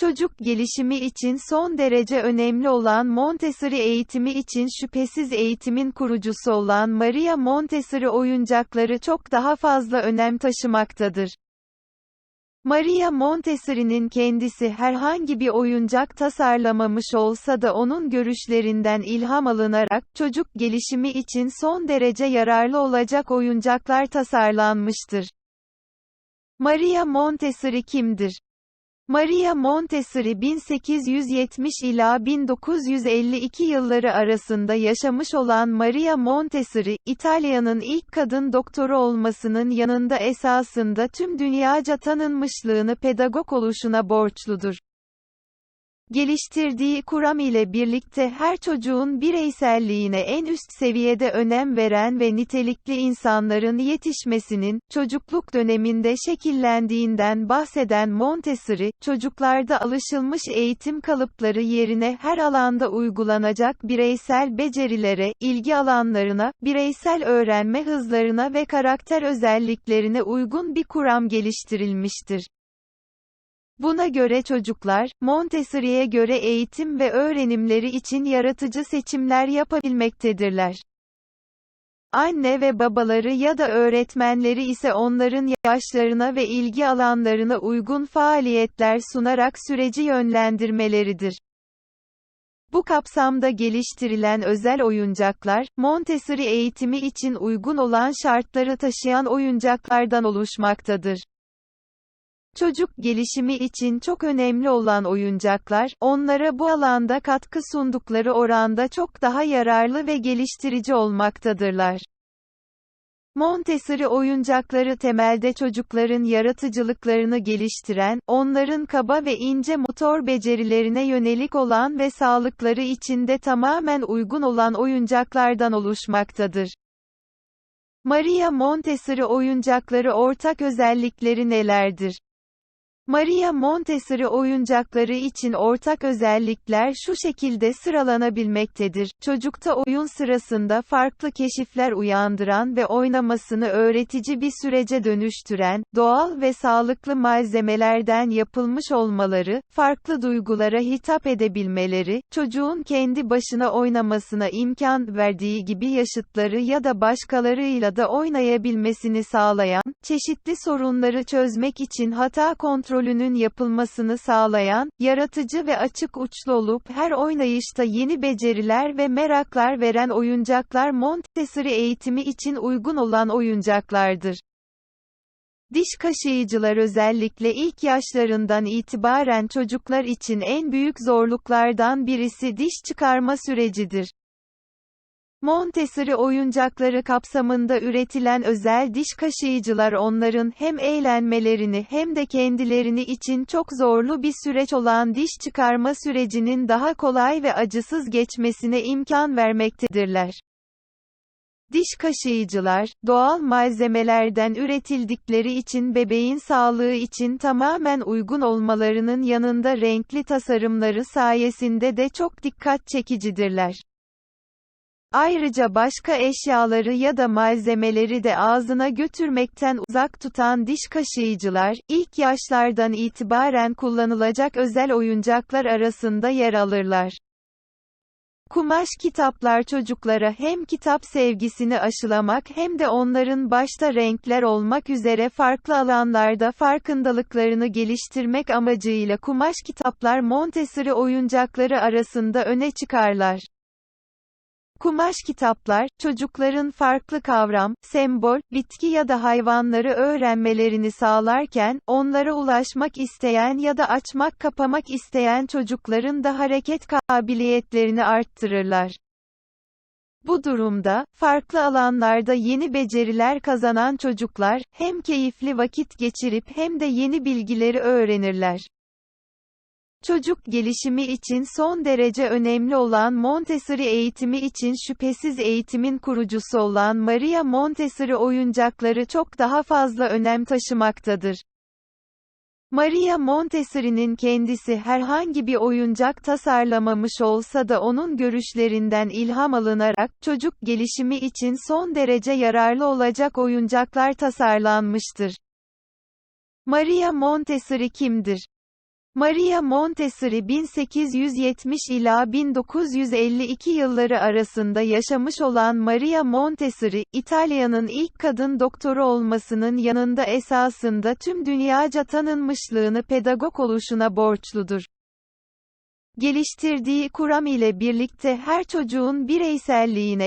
Çocuk gelişimi için son derece önemli olan Montessori eğitimi için şüphesiz eğitimin kurucusu olan Maria Montessori oyuncakları çok daha fazla önem taşımaktadır. Maria Montessori'nin kendisi herhangi bir oyuncak tasarlamamış olsa da onun görüşlerinden ilham alınarak, çocuk gelişimi için son derece yararlı olacak oyuncaklar tasarlanmıştır. Maria Montessori kimdir? Maria Montessori 1870 ila 1952 yılları arasında yaşamış olan Maria Montessori, İtalya'nın ilk kadın doktoru olmasının yanında esasında tüm dünyaca tanınmışlığını pedagog oluşuna borçludur. Geliştirdiği kuram ile birlikte her çocuğun bireyselliğine en üst seviyede önem veren ve nitelikli insanların yetişmesinin, çocukluk döneminde şekillendiğinden bahseden Montessori, çocuklarda alışılmış eğitim kalıpları yerine her alanda uygulanacak bireysel becerilere, ilgi alanlarına, bireysel öğrenme hızlarına ve karakter özelliklerine uygun bir kuram geliştirilmiştir. Buna göre çocuklar, Montessori'ye göre eğitim ve öğrenimleri için yaratıcı seçimler yapabilmektedirler. Anne ve babaları ya da öğretmenleri ise onların yaşlarına ve ilgi alanlarına uygun faaliyetler sunarak süreci yönlendirmeleridir. Bu kapsamda geliştirilen özel oyuncaklar, Montessori eğitimi için uygun olan şartları taşıyan oyuncaklardan oluşmaktadır. Çocuk gelişimi için çok önemli olan oyuncaklar, onlara bu alanda katkı sundukları oranda çok daha yararlı ve geliştirici olmaktadırlar. Montessori oyuncakları temelde çocukların yaratıcılıklarını geliştiren, onların kaba ve ince motor becerilerine yönelik olan ve sağlıkları içinde tamamen uygun olan oyuncaklardan oluşmaktadır. Maria Montessori oyuncakları ortak özellikleri nelerdir? Maria Montessori oyuncakları için ortak özellikler şu şekilde sıralanabilmektedir. Çocukta oyun sırasında farklı keşifler uyandıran ve oynamasını öğretici bir sürece dönüştüren, doğal ve sağlıklı malzemelerden yapılmış olmaları, farklı duygulara hitap edebilmeleri, çocuğun kendi başına oynamasına imkan verdiği gibi yaşıtları ya da başkalarıyla da oynayabilmesini sağlayan, çeşitli sorunları çözmek için hata kontrol kontrolünün yapılmasını sağlayan, yaratıcı ve açık uçlu olup her oynayışta yeni beceriler ve meraklar veren oyuncaklar Montessori eğitimi için uygun olan oyuncaklardır. Diş kaşıyıcılar özellikle ilk yaşlarından itibaren çocuklar için en büyük zorluklardan birisi diş çıkarma sürecidir. Montessori oyuncakları kapsamında üretilen özel diş kaşıyıcılar onların hem eğlenmelerini hem de kendilerini için çok zorlu bir süreç olan diş çıkarma sürecinin daha kolay ve acısız geçmesine imkan vermektedirler. Diş kaşıyıcılar, doğal malzemelerden üretildikleri için bebeğin sağlığı için tamamen uygun olmalarının yanında renkli tasarımları sayesinde de çok dikkat çekicidirler. Ayrıca başka eşyaları ya da malzemeleri de ağzına götürmekten uzak tutan diş kaşıyıcılar, ilk yaşlardan itibaren kullanılacak özel oyuncaklar arasında yer alırlar. Kumaş kitaplar çocuklara hem kitap sevgisini aşılamak hem de onların başta renkler olmak üzere farklı alanlarda farkındalıklarını geliştirmek amacıyla kumaş kitaplar Montessori oyuncakları arasında öne çıkarlar. Kumaş kitaplar, çocukların farklı kavram, sembol, bitki ya da hayvanları öğrenmelerini sağlarken, onlara ulaşmak isteyen ya da açmak kapamak isteyen çocukların da hareket kabiliyetlerini arttırırlar. Bu durumda, farklı alanlarda yeni beceriler kazanan çocuklar, hem keyifli vakit geçirip hem de yeni bilgileri öğrenirler. Çocuk gelişimi için son derece önemli olan Montessori eğitimi için şüphesiz eğitimin kurucusu olan Maria Montessori oyuncakları çok daha fazla önem taşımaktadır. Maria Montessori'nin kendisi herhangi bir oyuncak tasarlamamış olsa da onun görüşlerinden ilham alınarak, çocuk gelişimi için son derece yararlı olacak oyuncaklar tasarlanmıştır. Maria Montessori kimdir? Maria Montessori 1870 ila 1952 yılları arasında yaşamış olan Maria Montessori, İtalya'nın ilk kadın doktoru olmasının yanında esasında tüm dünyaca tanınmışlığını pedagog oluşuna borçludur. Geliştirdiği kuram ile birlikte her çocuğun bireyselliğine